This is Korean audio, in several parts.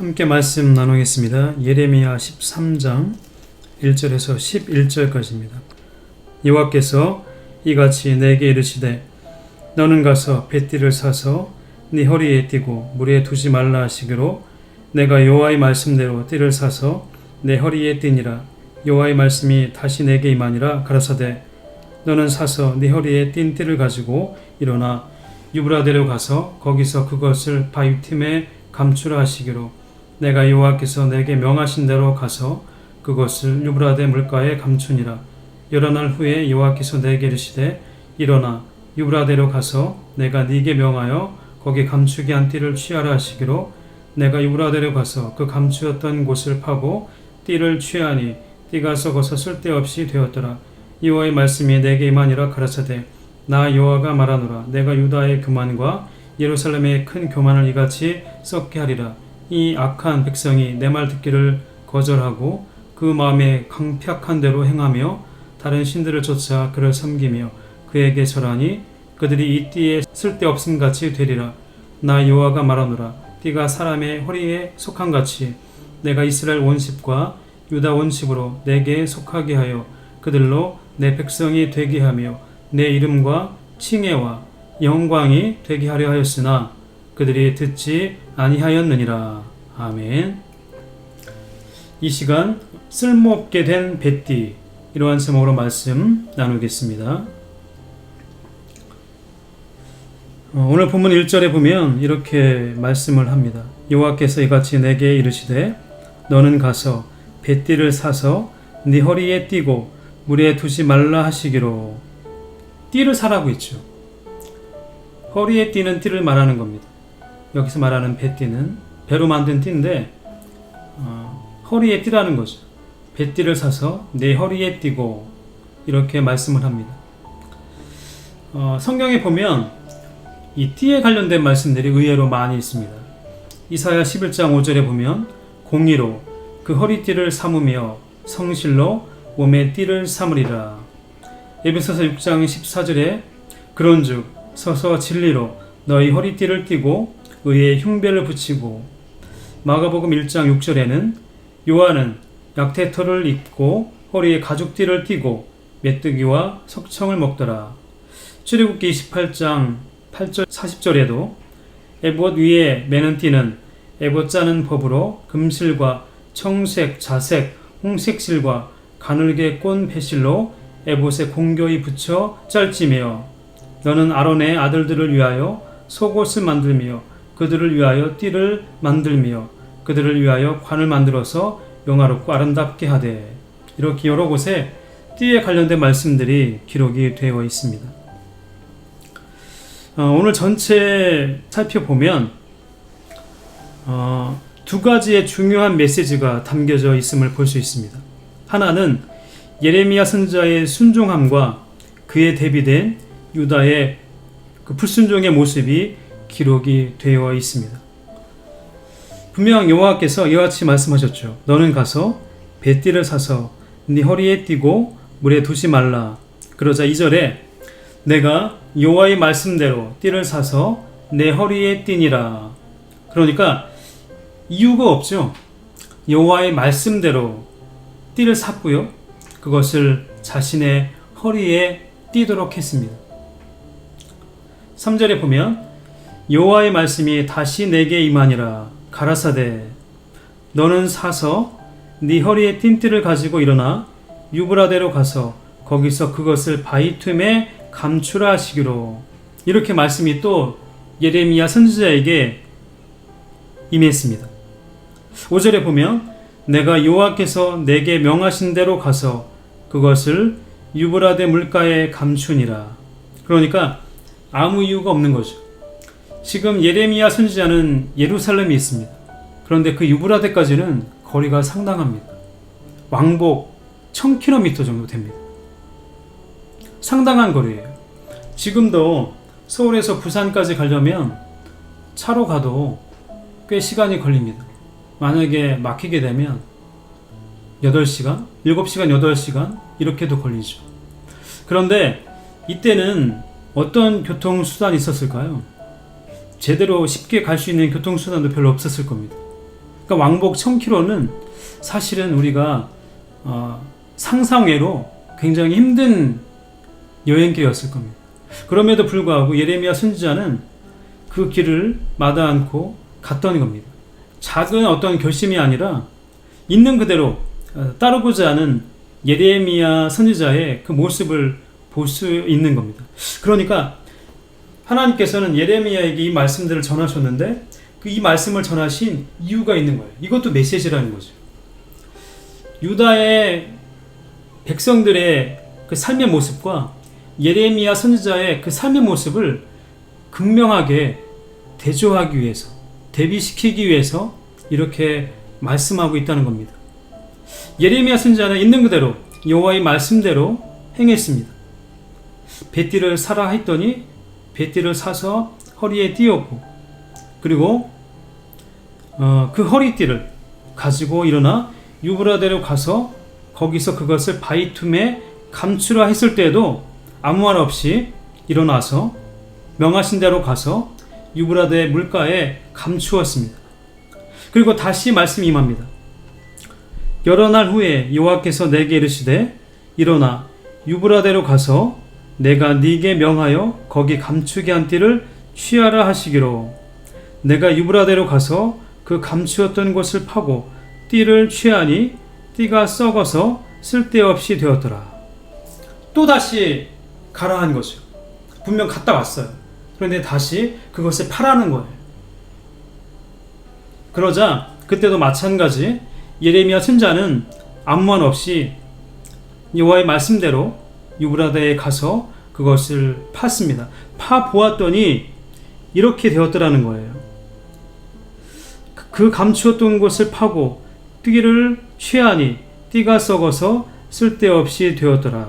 함께 말씀 나누겠습니다. 예레미야 13장 1절에서 11절까지입니다. 여호와께서 이같이 내게 이르시되 너는 가서 뱃띠를 사서 네 허리에 띠고 물에 두지 말라 하시기로 내가 여호와의 말씀대로 띠를 사서 내 허리에 띠니라 여호와의 말씀이 다시 내게 임하니라 가라사대 너는 사서 네 허리에 띈 띠를 가지고 일어나 유브라데로 가서 거기서 그것을 바위틈에 감추라 하시기로 내가 여호와께서 내게 명하신 대로 가서 그것을 유브라데 물가에 감추니라. 여러 날 후에 여호와께서 내게 이르시되 일어나 유브라데로 가서 내가 네게 명하여 거기 감추게 한 띠를 취하라 하시기로 내가 유브라데로 가서 그 감추었던 곳을 파고 띠를 취하니 띠가 썩어서 쓸데없이 되었더라. 여호와의 말씀이 내게 임하니라 가라사대. 나 여호와가 말하노라. 내가 유다의 교만과 예루살렘의 큰 교만을 이같이 썩게 하리라 이 악한 백성이 내 말 듣기를 거절하고 그 마음에 강팍한 대로 행하며 다른 신들을 쫓아 그를 섬기며 그에게 절하니 그들이 이 띠에 쓸데없음 같이 되리라. 나 여호와가 말하노라. 띠가 사람의 허리에 속한 같이 내가 이스라엘 원십과 유다 원십으로 내게 속하게 하여 그들로 내 백성이 되게 하며 내 이름과 칭혜와 영광이 되게 하려 하였으나 그들이 듣지 아니하였느니라. 아멘. 이 시간 쓸모없게 된 뱃띠 이러한 제목으로 말씀 나누겠습니다. 어, 오늘 본문 1절에 보면 이렇게 말씀을 합니다. 여호와께서 이같이 내게 이르시되 너는 가서 뱃띠를 사서 네 허리에 띠고 물에 두지 말라 하시기로 띠를 사라고 했죠. 허리에 띠는 띠를 말하는 겁니다. 여기서 말하는 뱃띠는 배로 만든 띠인데 어, 허리에 띠라는 거죠. 뱃띠를 사서 내 허리에 띠고 이렇게 말씀을 합니다. 어, 성경에 보면 이 띠에 관련된 말씀들이 의외로 많이 있습니다. 이사야 11장 5절에 보면 공의로 그 허리띠를 삼으며 성실로 몸에 띠를 삼으리라. 에베소서 6장 14절에 그런즉 서서 진리로 너희 허리띠를 띠고 의의 흉배를 붙이고 마가복음 1장 6절에는 요한은 약태털을 입고 허리에 가죽띠를 띠고 메뚜기와 석청을 먹더라. 출애굽기 28장 8절 40절에도 에봇 위에 매는 띠는 에봇 짜는 법으로 금실과 청색, 자색, 홍색실과 가늘게 꼰 배실로 에봇에 공교히 붙여 짤지며 너는 아론의 아들들을 위하여 속옷을 만들며 그들을 위하여 띠를 만들며 그들을 위하여 관을 만들어서 영화롭고 아름답게 하되 이렇게 여러 곳에 띠에 관련된 말씀들이 기록이 되어 있습니다. 어, 오늘 전체 살펴보면 어, 두 가지의 중요한 메시지가 담겨져 있음을 볼 수 있습니다. 하나는 예레미야 선자의 순종함과 그에 대비된 유다의 그 불순종의 모습이 기록이 되어 있습니다. 분명 여호와께서 이와 같이 말씀하셨죠. 너는 가서 뱃띠를 사서 네 허리에 띠고 물에 두지 말라. 그러자 2절에 내가 여호와의 말씀대로 띠를 사서 내 허리에 띠니라. 그러니까 이유가 없죠. 여호와의 말씀대로 띠를 샀고요. 그것을 자신의 허리에 띠도록 했습니다. 3절에 보면 여호와의 말씀이 다시 내게 임하니라 가라사대 너는 사서 네 허리에 띈 띠를 가지고 일어나 유브라데로 가서 거기서 그것을 바위 틈에 감추라 하시기로 이렇게 말씀이 또 예레미야 선지자에게 임했습니다. 5절에 보면 내가 여호와께서 내게 명하신 대로 가서 그것을 유브라데 물가에 감추니라. 그러니까 아무 이유가 없는 거죠. 지금 예레미야 선지자는 예루살렘에 있습니다. 그런데 그 유브라데까지는 거리가 상당합니다. 왕복 1000km 정도 됩니다. 상당한 거리예요. 지금도 서울에서 부산까지 가려면 차로 가도 꽤 시간이 걸립니다. 만약에 막히게 되면 8시간, 7시간, 8시간 이렇게도 걸리죠. 그런데 이때는 어떤 교통수단이 있었을까요? 제대로 쉽게 갈 수 있는 교통수단도 별로 없었을 겁니다. 그러니까 왕복 1000km는 사실은 우리가 어, 상상외로 굉장히 힘든 여행길이었을 겁니다. 그럼에도 불구하고 예레미야 선지자는 그 길을 마다 않고 갔던 겁니다. 작은 어떤 결심이 아니라 있는 그대로 어, 따르고자 하는 예레미야 선지자의 그 모습을 볼 수 있는 겁니다. 그러니까 하나님께서는 예레미야에게 이 말씀들을 전하셨는데 그 이 말씀을 전하신 이유가 있는 거예요. 이것도 메시지라는 거죠. 유다의 백성들의 그 삶의 모습과 예레미야 선지자의 그 삶의 모습을 극명하게 대조하기 위해서 대비시키기 위해서 이렇게 말씀하고 있다는 겁니다. 예레미야 선지자는 있는 그대로 여호와의 말씀대로 행했습니다. 배띠를 사라 했더니 배띠를 사서 허리에 띄었고 그리고 어, 그 허리띠를 가지고 일어나 유브라데로 가서 거기서 그것을 바이툼에 감추라 했을 때에도 아무 말 없이 일어나서 명하신 대로 가서 유브라데 물가에 감추었습니다. 그리고 다시 말씀이 임합니다. 여러 날 후에 여호와께서 내게 이르시되 일어나 유브라데로 가서 내가 네게 명하여 거기 감추게 한 띠를 취하라 하시기로 내가 유브라데로 가서 그 감추었던 곳을 파고 띠를 취하니 띠가 썩어서 쓸데없이 되었더라. 또 다시 가라 한 거죠. 분명 갔다 왔어요. 그런데 다시 그것을 파라는 거예요. 그러자 그때도 마찬가지 예레미야 선자는 아무 말 없이 여호와의 말씀대로 유브라다에 가서 그것을 팠습니다. 파 보았더니 이렇게 되었더라는 거예요. 그 감추었던 곳을 파고 띠를 취하니 띠가 썩어서 쓸데없이 되었더라.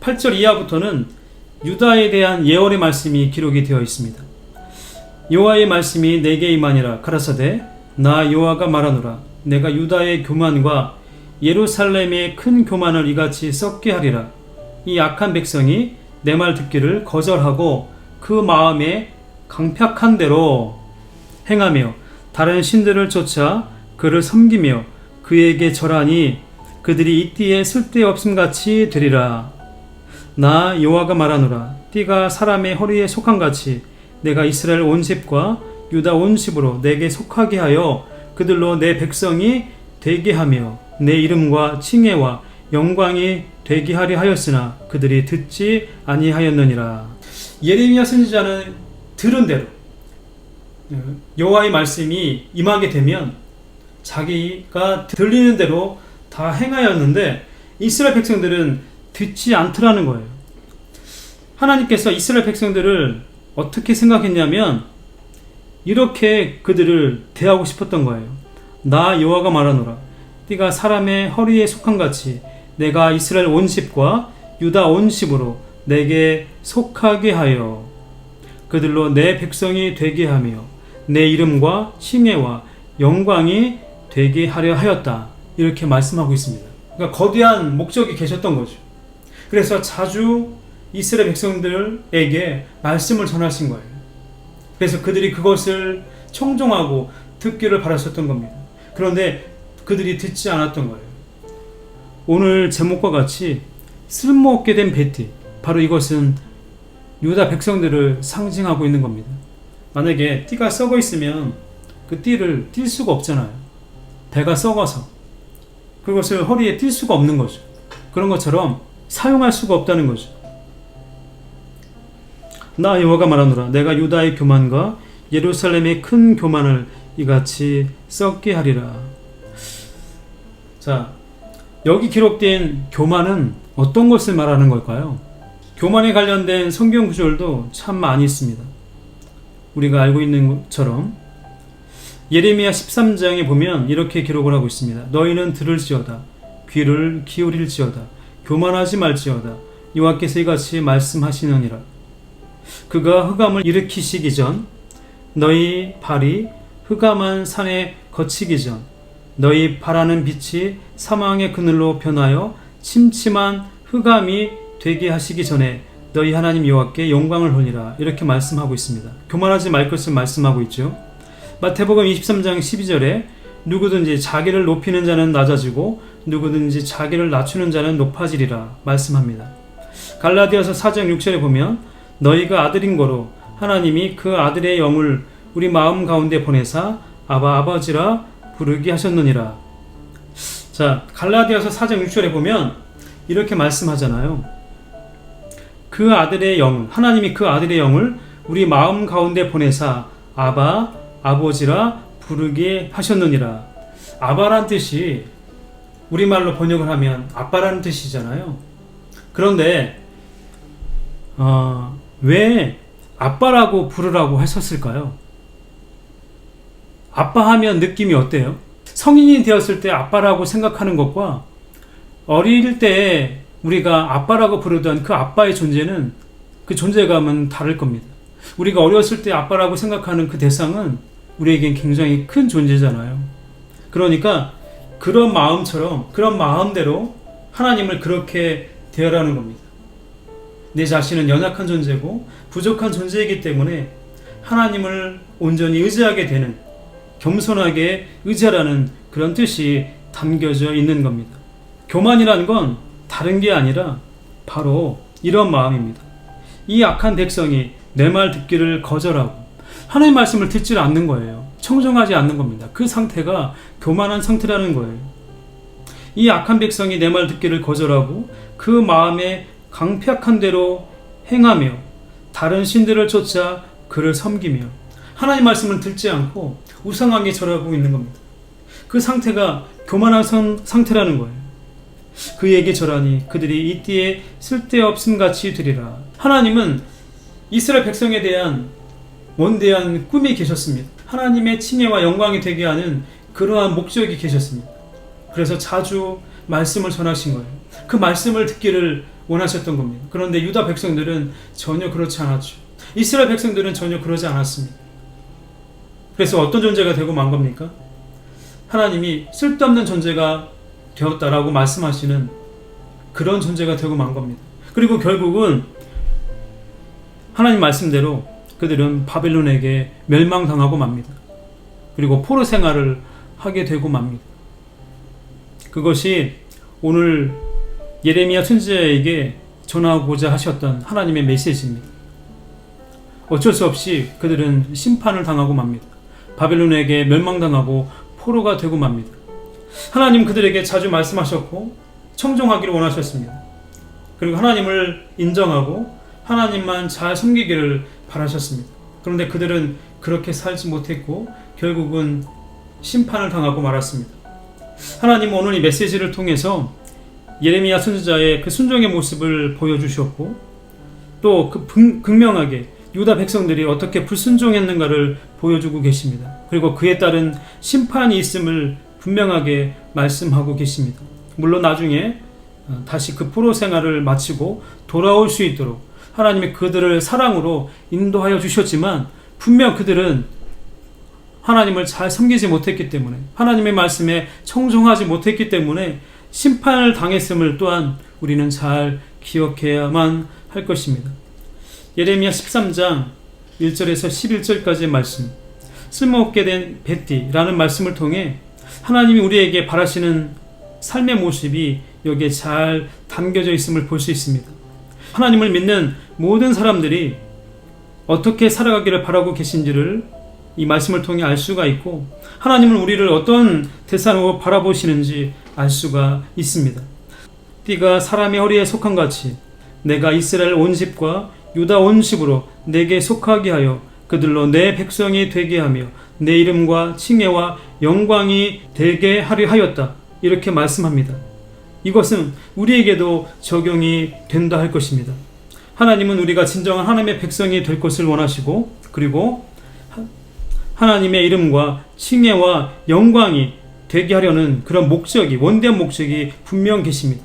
8절 이하부터는 유다에 대한 예언의 말씀이 기록이 되어 있습니다. 여호와의 말씀이 내게 임하니라 가라사대 나 여호와가 말하노라 내가 유다의 교만과 예루살렘의 큰 교만을 이같이 썩게 하리라 이 악한 백성이 내 말 듣기를 거절하고 그 마음에 강팍한 대로 행하며 다른 신들을 쫓아 그를 섬기며 그에게 절하니 그들이 이 띠에 쓸데없음 같이 되리라. 나 여호와가 말하노라. 띠가 사람의 허리에 속한 같이 내가 이스라엘 온 집과 유다 온 집으로 내게 속하게 하여 그들로 내 백성이 되게 하며 내 이름과 칭혜와 영광이 되게 하려 하였으나 그들이 듣지 아니하였느니라. 예레미야 선지자는 들은 대로 여호와의 말씀이 임하게 되면 자기가 들리는 대로 다 행하였는데 이스라엘 백성들은 듣지 않더라는 거예요. 하나님께서 이스라엘 백성들을 어떻게 생각했냐면 이렇게 그들을 대하고 싶었던 거예요. 나 여호와가 말하노라. 띠가 사람의 허리에 속한 같이 내가 이스라엘 온 집과 유다 온 집으로 내게 속하게 하여 그들로 내 백성이 되게 하며 내 이름과 칭혜와 영광이 되게 하려 하였다. 이렇게 말씀하고 있습니다. 그러니까 거대한 목적이 계셨던 거죠. 그래서 자주 이스라엘 백성들에게 말씀을 전하신 거예요. 그래서 그들이 그것을 청종하고 듣기를 바랐었던 겁니다. 그런데 그들이 듣지 않았던 거예요. 오늘 제목과 같이 쓸모없게 된 베티, 바로 이것은 유다 백성들을 상징하고 있는 겁니다. 만약에 띠가 썩어 있으면 그 띠를 띌 수가 없잖아요. 배가 썩어서 그것을 허리에 띌 수가 없는 거죠. 그런 것처럼 사용할 수가 없다는 거죠. 나 여호와가 말하노라 내가 유다의 교만과 예루살렘의 큰 교만을 이같이 썩게 하리라. 자, 여기 기록된 교만은 어떤 것을 말하는 걸까요? 교만에 관련된 성경 구절도 참 많이 있습니다. 우리가 알고 있는 것처럼 예레미야 13장에 보면 이렇게 기록을 하고 있습니다. 너희는 들을지어다 귀를 기울일지어다 교만하지 말지어다 여호와께서 이같이 말씀하시느니라 그가 흑암을 일으키시기 전 너희 발이 흑암한 산에 거치기 전 너희 바라는 빛이 사망의 그늘로 변하여 침침한 흑암이 되게 하시기 전에 너희 하나님 여호와께 영광을 돌리라 이렇게 말씀하고 있습니다. 교만하지 말 것을 말씀하고 있죠. 마태복음 23장 12절에 누구든지 자기를 높이는 자는 낮아지고 누구든지 자기를 낮추는 자는 높아지리라 말씀합니다. 갈라디아서 4장 6절에 보면 너희가 아들인 거로 하나님이 그 아들의 영을 우리 마음 가운데 보내사 아바 아버지라 부르게 하셨느니라. 자, 갈라디아서 4장 6절에 보면 이렇게 말씀하잖아요. 그 아들의 영, 하나님이 그 아들의 영을 우리 마음 가운데 보내사 아바 아버지라 부르게 하셨느니라. 아바란 뜻이 우리말로 번역을 하면 아빠라는 뜻이잖아요. 그런데 어, 왜 아빠라고 부르라고 했었을까요? 아빠 하면 느낌이 어때요? 성인이 되었을 때 아빠라고 생각하는 것과 어릴 때 우리가 아빠라고 부르던 그 아빠의 존재는 그 존재감은 다를 겁니다. 우리가 어렸을 때 아빠라고 생각하는 그 대상은 우리에겐 굉장히 큰 존재잖아요. 그러니까 그런 마음처럼 그런 마음대로 하나님을 그렇게 대하라는 겁니다. 내 자신은 연약한 존재고 부족한 존재이기 때문에 하나님을 온전히 의지하게 되는 겸손하게 의지하라는 그런 뜻이 담겨져 있는 겁니다. 교만이라는 건 다른 게 아니라 바로 이런 마음입니다. 이 악한 백성이 내 말 듣기를 거절하고 하나님 말씀을 듣지 않는 거예요. 청정하지 않는 겁니다. 그 상태가 교만한 상태라는 거예요. 이 악한 백성이 내 말 듣기를 거절하고 그 마음에 강팍한 대로 행하며 다른 신들을 쫓아 그를 섬기며 하나님 말씀을 듣지 않고 우상하게 절하고 있는 겁니다. 그 상태가 교만한 선- 상태라는 거예요. 그에게 절하니 그들이 이 띠에 쓸데없음 같이 되리라. 하나님은 이스라엘 백성에 대한 원대한 꿈이 계셨습니다. 하나님의 칭혜와 영광이 되게 하는 그러한 목적이 계셨습니다. 그래서 자주 말씀을 전하신 거예요. 그 말씀을 듣기를 원하셨던 겁니다. 그런데 유다 백성들은 전혀 그렇지 않았죠. 이스라엘 백성들은 전혀 그러지 않았습니다. 그래서 어떤 존재가 되고 만 겁니까? 하나님이 쓸데없는 존재가 되었다라고 말씀하시는 그런 존재가 되고 만 겁니다. 그리고 결국은 하나님 말씀대로 그들은 바벨론에게 멸망당하고 맙니다. 그리고 포로 생활을 하게 되고 맙니다. 그것이 오늘 예레미야 선지자에게 전하고자 하셨던 하나님의 메시지입니다. 어쩔 수 없이 그들은 심판을 당하고 맙니다. 바벨론에게 멸망당하고 포로가 되고 맙니다. 하나님 그들에게 자주 말씀하셨고 청종하기를 원하셨습니다. 그리고 하나님을 인정하고 하나님만 잘 섬기기를 바라셨습니다. 그런데 그들은 그렇게 살지 못했고 결국은 심판을 당하고 말았습니다. 하나님은 오늘 이 메시지를 통해서 예레미야 선지자의 그 순종의 모습을 보여주셨고 또 그 극명하게 유다 백성들이 어떻게 불순종했는가를 보여주고 계십니다. 그리고 그에 따른 심판이 있음을 분명하게 말씀하고 계십니다. 물론 나중에 어, 다시 그 포로 생활을 마치고 돌아올 수 있도록 하나님이 그들을 사랑으로 인도하여 주셨지만 분명 그들은 하나님을 잘 섬기지 못했기 때문에 하나님의 말씀에 청종하지 못했기 때문에 심판을 당했음을 또한 우리는 잘 기억해야만 할 것입니다. 예레미야 13장 1절에서 11절까지의 말씀 쓸모없게 된 베띠라는 말씀을 통해 하나님이 우리에게 바라시는 삶의 모습이 여기에 잘 담겨져 있음을 볼 수 있습니다. 하나님을 믿는 모든 사람들이 어떻게 살아가기를 바라고 계신지를 이 말씀을 통해 알 수가 있고 하나님은 우리를 어떤 대상으로 바라보시는지 알 수가 있습니다. 띠가 사람의 허리에 속한 같이 내가 이스라엘 온 집과 유다 온 집으로 내게 속하게 하여 그들로 내 백성이 되게 하며 내 이름과 칭혜와 영광이 되게 하려 하였다. 이렇게 말씀합니다. 이것은 우리에게도 적용이 된다 할 것입니다. 하나님은 우리가 진정한 하나님의 백성이 될 것을 원하시고 그리고 하나님의 이름과 칭혜와 영광이 되게 하려는 그런 목적이 원대한 목적이 분명 계십니다.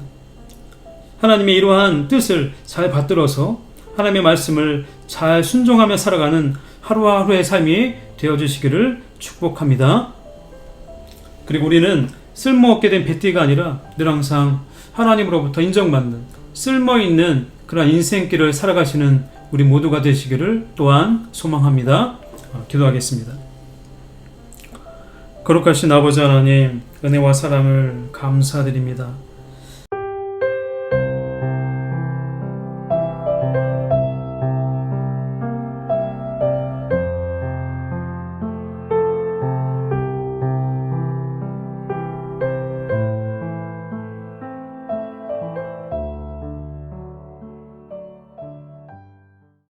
하나님의 이러한 뜻을 잘 받들어서 하나님의 말씀을 잘 순종하며 살아가는 하루하루의 삶이 되어 주시기를 축복합니다. 그리고 우리는 쓸모없게 된 배띠가 아니라 늘 항상 하나님으로부터 인정받는 쓸모 있는 그런 인생길을 살아가시는 우리 모두가 되시기를 또한 소망합니다. 어, 기도하겠습니다. 거룩하신 아버지 하나님, 은혜와 사랑을 감사드립니다.